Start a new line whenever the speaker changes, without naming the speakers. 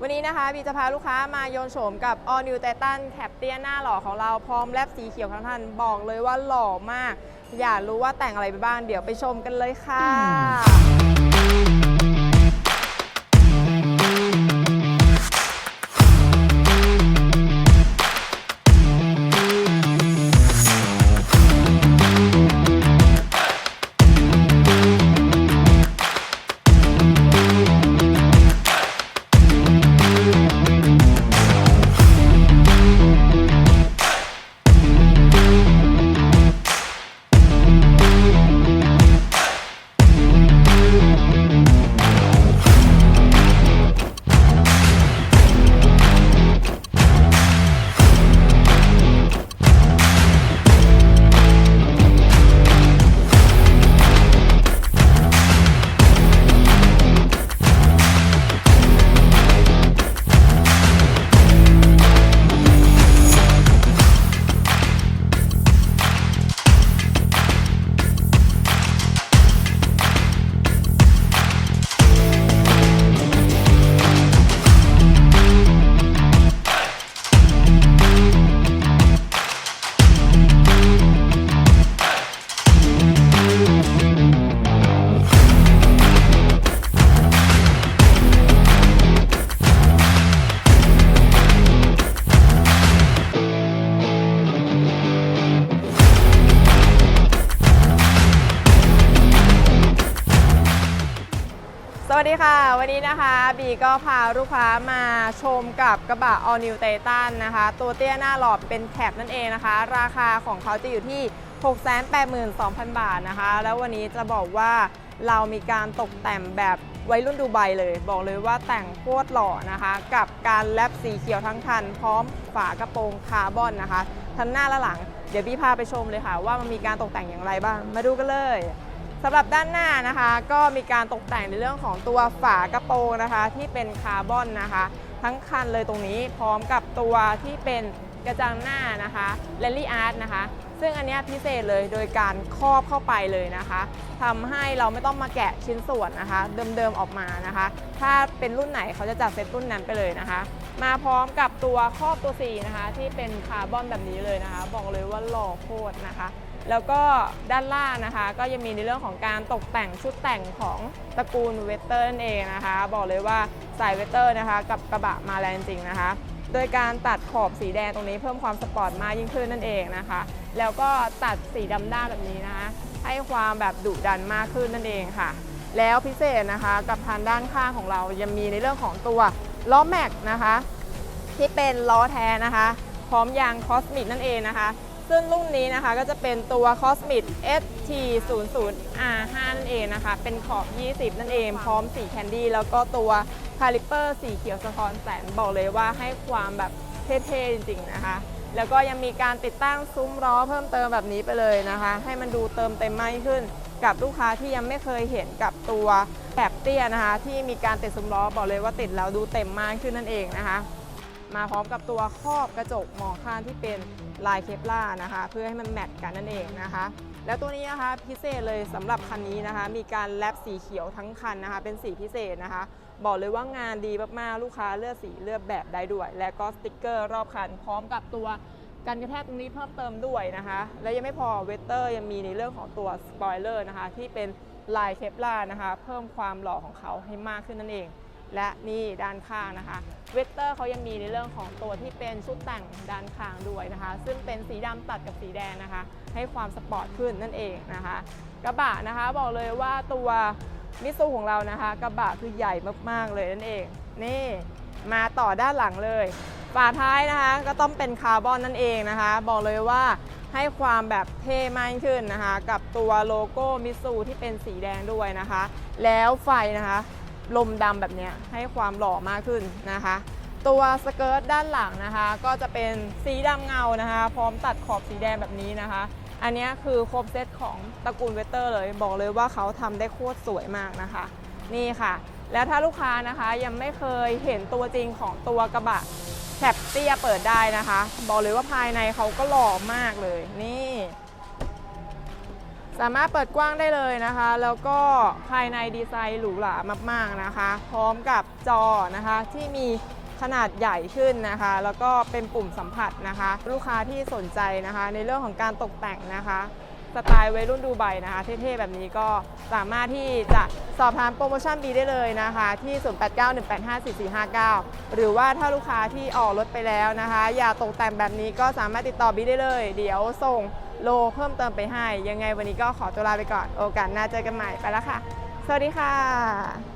วันนี้นะคะบีจะพาลูกค้ามาโยนโฉมกับ All New Titan แคปเตี้ยหน้าหล่อของเราพร้อมแลบสีเขียวทั้งทันบอกเลยว่าหล่อมาก อยากรู้ว่าแต่งอะไรไปบ้าง เดี๋ยวไปชมกันเลยค่ะ วัสดีค่ะ วันนี้นะคะบีก็พาลูกค้ามาชมกับกระบะ All New Titan นะคะ ตัวเตี้ยหน้าหลอบเป็นแคปนั่นเองนะคะ ราคาของเขาจะอยู่ที่ 682,000 บาทนะคะ แล้ววันนี้จะบอกว่าเรามีการตกแต่งแบบวัยรุ่นดูไบเลย บอกเลยว่าแต่งโคตรหล่อนะคะ กับการแลบสีเขียวทั้งคัน พร้อมฝากระโปรงคาร์บอนนะคะ ทั้งหน้าและหลัง เดี๋ยวพี่พาไปชมเลยค่ะ ว่ามันมีการตกแต่งอย่างไรบ้าง มาดูกันเลย สำหรับด้านหน้านะคะก็มีการตกแต่งในเรื่องของตัวฝากระโปรงนะคะ ที่เป็นคาร์บอนนะคะ ทั้งคันเลยตรงนี้พร้อมกับตัวที่เป็นกระจังหน้านะคะเลลี่อาร์ตนะคะ ซึ่งอันนี้พิเศษเลยโดยการครอบเข้าไปเลยนะคะทำให้เราไม่ต้องมาแกะชิ้นส่วนนะคะ เดิมๆออกมานะคะ ถ้าเป็นรุ่นไหนเขาจะจัดเซตรุ่นนั้นไปเลยนะคะ มาพร้อมกับตัวครอบตัว4นะคะ ที่เป็นคาร์บอนแบบนี้เลยนะคะ บอกเลยว่าหล่อโคตรนะคะ แล้วก็ด้านล่างนะคะ ก็ยังมีในเรื่องของการตกแต่งชุดแต่งของตระกูลเวสเตอร์นั่นเองนะคะ บอกเลยว่าสายเวสเตอร์นะคะ กับกระบะมาแรงจริงนะคะ โดยการตัดขอบสีแดงตรงนี้เพิ่มความสปอร์ตมากยิ่งขึ้นนั่นเองนะคะ แล้วก็ตัดสีดำด้านแบบนี้นะคะ ให้ความแบบดุดันมากขึ้นนั่นเองค่ะ แล้วพิเศษนะคะกับทางด้านข้างของเรายังมีในเรื่องของตัวล้อแม็กนะคะ ที่เป็นล้อแท้นะคะ พร้อมยางคอสมิ c นั่นเองนะคะ ซึ่งรุ่นนี้นะคะก็จะเป็นตัว Cosmic ST00R5 นั่นเองนะคะ เป็นขอบ 20 นั่นเอง พร้อมสีแคนดี้แล้วก็ตัวคาลิเปอร์สีเขียวสะท้อนแสงบอกเลยว่าให้ความแบบเท่ๆจริงๆนะคะ แล้วก็ยังมีการติดตั้งซุ้มล้อเพิ่มเติมแบบนี้ไปเลยนะคะ ให้มันดูเติมเต็มมากขึ้น กับลูกค้าที่ยังไม่เคยเห็นกับตัวแบบเตี้ยนะคะ ที่มีการติดซุ้มล้อบอกเลยว่าติดแล้วดูเต็มมากขึ้นนั่นเองนะคะ มาพร้อมกับตัวครอบกระจกมองข้างที่เป็นลายเคปลาร์นะคะ เพื่อให้มันแมทกันนั่นเองนะคะ แล้วตัวนี้นะคะพิเศษเลยสำหรับคันนี้นะคะ มีการแลบสีเขียวทั้งคันนะคะ เป็นสีพิเศษนะคะ บอกเลยว่างานดีมากๆลูกค้าเลือกสีเลือกแบบได้ด้วย และก็สติกเกอร์รอบคัน พร้อมกับตัวกันกระแทกตรงนี้เพิ่มเติมด้วยนะคะ และยังไม่พอเวสเตอร์ยังมีในเรื่องของตัวสปอยเลอร์นะคะที่เป็นลายเคปลาร์นะคะ เพิ่มความหล่อของเขาให้มากขึ้นนั่นเอง และนี่ด้านข้างนะคะเวกเตอร์เขายังมีในเรื่องของตัวที่เป็นชุดแต่งด้านข้างด้วยนะคะ ซึ่งเป็นสีดำตัดกับสีแดงนะคะ ให้ความสปอร์ตขึ้นนั่นเองนะคะ กระบะนะคะบอกเลยว่าตัวมิซูของเรานะคะ กระบะคือใหญ่มากๆเลยนั่นเอง นี่มาต่อด้านหลังเลยฝาท้ายนะคะก็ต้องเป็นคาร์บอนนั่นเองนะคะ บอกเลยว่าให้ความแบบเท่มากยิ่งขึ้นนะคะ กับตัวโลโก้มิซูที่เป็นสีแดงด้วยนะคะ แล้วไฟนะคะ ลมดำแบบนี้ให้ความหล่อมากขึ้นนะคะ ตัวสเกิร์ตด้านหลังนะคะ ก็จะเป็นสีดำเงานะคะ พร้อมตัดขอบสีแดงแบบนี้นะคะ อันนี้คือครบเซตของตระกูลเวสเตอร์เลย บอกเลยว่าเขาทำได้โคตรสวยมากนะคะ นี่ค่ะ แล้วถ้าลูกค้านะคะยังไม่เคยเห็นตัวจริงของตัวกระบะแคปเตี้ยเปิดได้นะคะ บอกเลยว่าภายในเขาก็หล่อมากเลยนี่ สามารถเปิดกว้างได้เลยนะคะ แล้วก็ภายในดีไซน์หรูหรามาก ๆนะคะ พร้อมกับจอนะคะที่มีขนาดใหญ่ขึ้นนะคะ แล้วก็เป็นปุ่มสัมผัสนะคะ ลูกค้าที่สนใจนะคะ ในเรื่องของการตกแต่งนะคะสไตล์วัยรุ่นดูไบนะคะ เท่ๆ แบบนี้ก็สามารถที่จะสอบถามโปรโมชั่นดีได้เลยนะคะ ที่ 0891854459 หรือว่าถ้าลูกค้าที่ออกรถไปแล้วนะคะ อยากตกแต่งแบบนี้ก็สามารถติดต่อบีได้เลย เดี๋ยวส่ง โลเพิ่มเติมไปให้ ยังไงวันนี้ก็ขอตัวลาไปก่อน โอกาสหน้าเจอกันใหม่ไปแล้วค่ะ สวัสดีค่ะ